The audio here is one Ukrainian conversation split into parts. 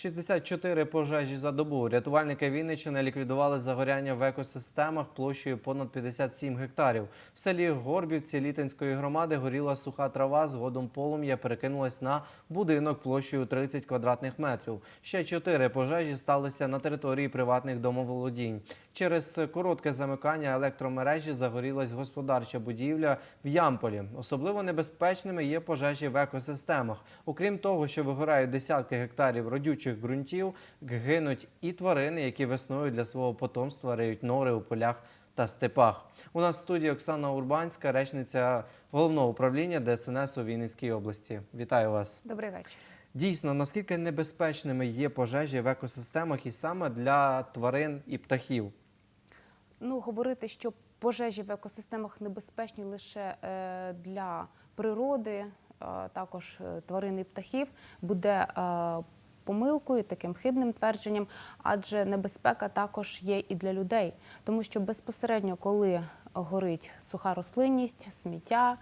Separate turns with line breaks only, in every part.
64 пожежі за добу. Рятувальники Вінниччини ліквідували загоряння в екосистемах площею понад 57 гектарів. В селі Горбівці Літинської громади горіла суха трава. Згодом полум'я перекинулась на будинок площею 30 квадратних метрів. Ще чотири пожежі сталися на території приватних домоволодінь. Через коротке замикання електромережі загорілась господарча будівля в Ямполі. Особливо небезпечними є пожежі в екосистемах. Окрім того, що вигорають десятки гектарів родючих ґрунтів, гинуть і тварини, які весною для свого потомства риють нори у полях та степах. У нас в студії Оксана Урбанська, речниця головного управління ДСНС у Вінницькій області. Вітаю вас.
Добрий вечір.
Дійсно, наскільки небезпечними є пожежі в екосистемах і саме для тварин і птахів?
Ну, говорити, що пожежі в екосистемах небезпечні лише е, для природи, е, також е, тварин і птахів, буде е, помилкою, таким хибним твердженням, адже небезпека також є і для людей, тому що безпосередньо, коли горить суха рослинність, сміття,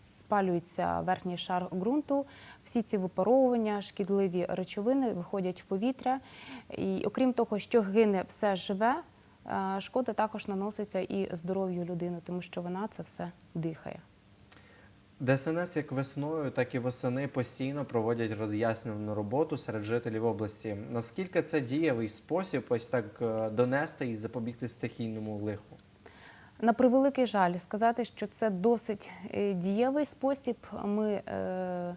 спалюється верхній шар ґрунту, всі ці випаровування, шкідливі речовини виходять в повітря. І окрім того, що гине все живе, шкода також наноситься і здоров'ю людини, тому що вона це все дихає.
ДСНС як весною, так і восени постійно проводять роз'яснювальну роботу серед жителів області. Наскільки це дієвий спосіб ось так е, донести і запобігти стихійному лиху?
На превеликий жаль, сказати, що це досить е, дієвий спосіб, ми е,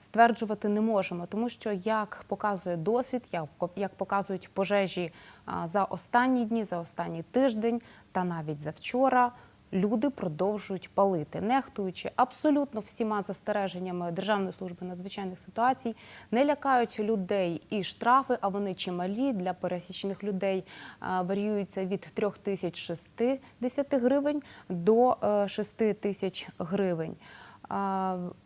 стверджувати не можемо, тому що як показує досвід, як, як показують пожежі за останні дні, за останній тиждень та навіть за вчора. Люди продовжують палити, нехтуючи абсолютно всіма застереженнями Державної служби надзвичайних ситуацій, не лякають людей і штрафи, а вони чималі для пересічних людей варіюються від 3060 гривень до е, 6 тисяч гривень.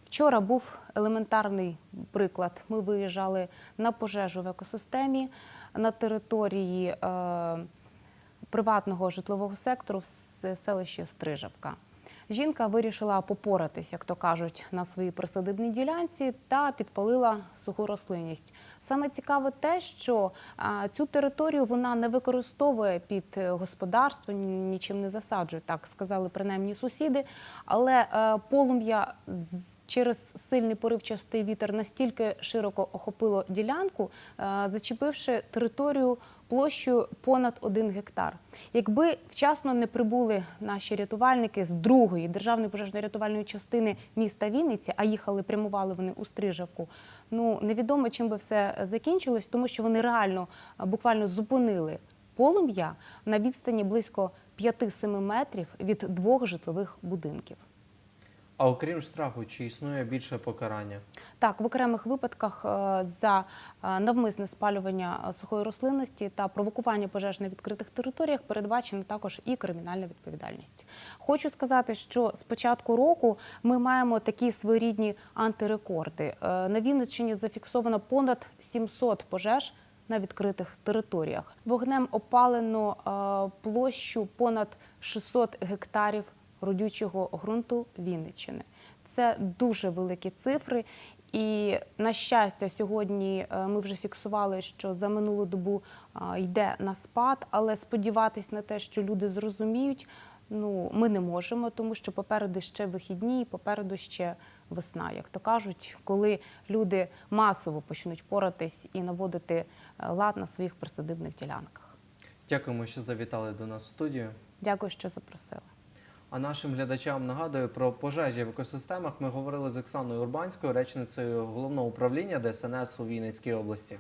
Вчора був елементарний приклад. Ми виїжджали на пожежу в екосистемі на території е, приватного житлового сектору в селищі Стрижавка. Жінка вирішила попоратись, як то кажуть, на своїй присадибній ділянці та підпалила суху рослинність. Саме цікаве те, що цю територію вона не використовує під е, господарство, нічим не засаджує, так сказали принаймні сусіди. Але е, полум'я через сильний поривчастий вітер настільки широко охопило ділянку, е, зачепивши територію площею понад один гектар. Якби вчасно не прибули наші рятувальники з другої державної пожежно-рятувальної частини міста Вінниці, а їхали, прямували вони у Стрижавку. Ну невідомо чим би все закінчилось, тому що вони реально буквально зупинили полум'я на відстані близько 5-7 метрів від двох житлових будинків.
А окрім штрафу, чи існує більше покарання?
Так, в окремих випадках е, за е, навмисне спалювання е, сухої рослинності та провокування пожеж на відкритих територіях передбачена також і кримінальна відповідальність. Хочу сказати, що з початку року ми маємо такі своєрідні антирекорди. На Вінниччині зафіксовано понад 700 пожеж. На відкритих територіях вогнем опалено площу понад 600 гектарів родючого ґрунту Вінниччини. Це дуже великі цифри. І на щастя, сьогодні е, ми вже фіксували, що за минулу добу е, йде на спад, але сподіватись на те, що люди зрозуміють, ну ми не можемо, тому що попереду ще вихідні, і попереду ще весна, як то кажуть, коли люди масово почнуть поратись і наводити е, лад на своїх присадибних ділянках.
Дякуємо, що завітали до нас в студію.
Дякую, що запросили.
А нашим глядачам нагадую про пожежі в екосистемах. Ми говорили з Оксаною Урбанською, речницею головного управління ДСНС у Вінницькій області.